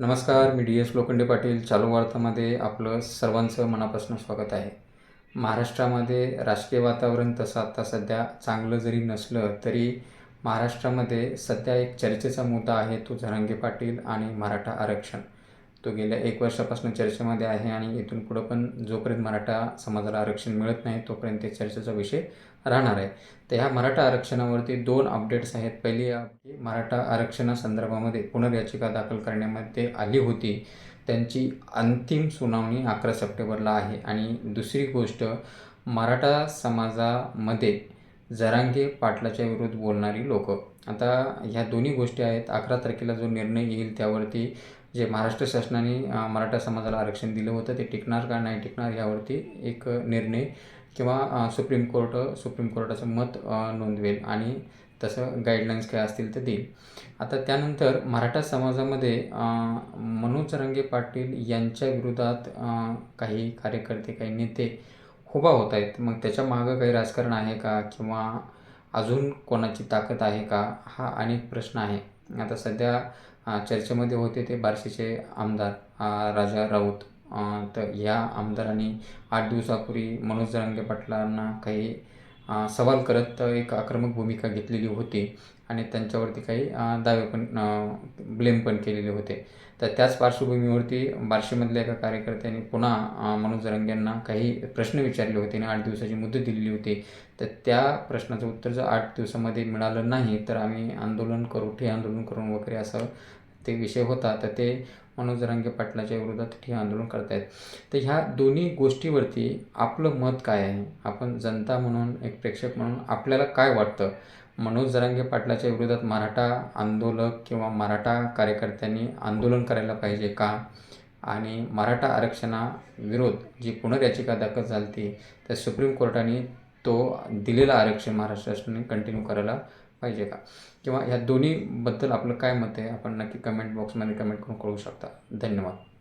नमस्कार मी D S Lokhande Patil. चालू वार्तामध्ये आपलं सर्वांचं मनापासून स्वागत आहे. महाराष्ट्रामध्ये राजकीय वातावरण तसं आता सध्या चांगलं जरी नसलं तरी महाराष्ट्रामध्ये सध्या एक चर्चेचा मुद्दा आहे तो झरंगे पाटील आणि मराठा आरक्षण. तो गेल्या एक वर्षापासून चर्चेमध्ये आहे आणि इथून पुढं पण जोपर्यंत मराठा समाजाला आरक्षण मिळत नाही तोपर्यंत ते चर्चेचा विषय राहणार आहे. तर ह्या मराठा आरक्षणावरती दोन अपडेट्स आहेत. पहिली आपली मराठा आरक्षणासंदर्भामध्ये पुनर्याचिका दाखल करण्यामध्ये आली होती. त्यांची अंतिम सुनावणी अकरा सप्टेंबरला आहे. आणि दुसरी गोष्ट मराठा समाजामध्ये जरांगे पाटलाच्या विरुद्ध बोलणारी लोक. आता ह्या दोन्ही गोष्टी आहेत. अकरा तारखेला जो निर्णय येईल त्यावरती जे महाराष्ट्र शासनाने मराठा समाजाला आरक्षण दिलं होतं ते टिकणार का नाही टिकणार यावरती एक निर्णय किंवा सुप्रीम कोर्ट सुप्रीम कोर्टाचं मत नोंदवेल आणि तसं गाईडलाईन्स काय असतील ते देईल. आता त्यानंतर मराठा समाजामध्ये मनोज रंगे पाटील यांच्या विरोधात काही कार्यकर्ते काही नेते उभा होत आहेत. मग त्याच्या मागं काही राजकारण आहे का? किंवा अजून कोणाची ताकद आहे का? हा अनेक प्रश्न आहे. आता सध्या चर्चेमध्ये होते ते बार्शीचे आमदार राजा राऊत. तर ह्या आमदारांनी आठ दिवसापूर्वी मनोज जरांगे पाटलांना काही सवाल करत एक आक्रमक भूमिका घेतलेली होती आणि त्यांच्यावरती काही दावे पण ब्लेम पण केलेले होते. तर त्याच पार्श्वभूमीवरती बार्शीमधल्या एका कार्यकर्त्यांनी पुन्हा अ, मनोज यांना काही प्रश्न विचारले होते आणि आठ दिवसाची मुदत दिलेली होती. तर त्या प्रश्नाचं उत्तर जर आठ दिवसामध्ये मिळालं नाही तर आम्ही आंदोलन करू ठे आंदोलन करून वगैरे असं ते विषय होता तर ते मनोज जरांगे पाटलाच्या विरोधात ठे आंदोलन करतायत. तर ह्या दोन्ही गोष्टीवरती आपलं मत काय आहे? आपण जनता म्हणून एक प्रेक्षक म्हणून आपल्याला काय वाटतं? मनोज जरांगे पाटलाच्या विरोधात मराठा आंदोलक किंवा मराठा कार्यकर्त्यांनी आंदोलन करायला पाहिजे का? आणि मराठा आरक्षणाविरोध जी पुनर्याचिका दाखल झाली ती तर सुप्रीम कोर्टाने तो दिलेला आरक्षण महाराष्ट्र शासनाने कंटिन्यू करायला पाहिजे का? किंवा ह्या दोन्हीबद्दल आपलं काय मत आहे? आपण नक्की कमेंट बॉक्समध्ये कमेंट करून कळू शकता. धन्यवाद.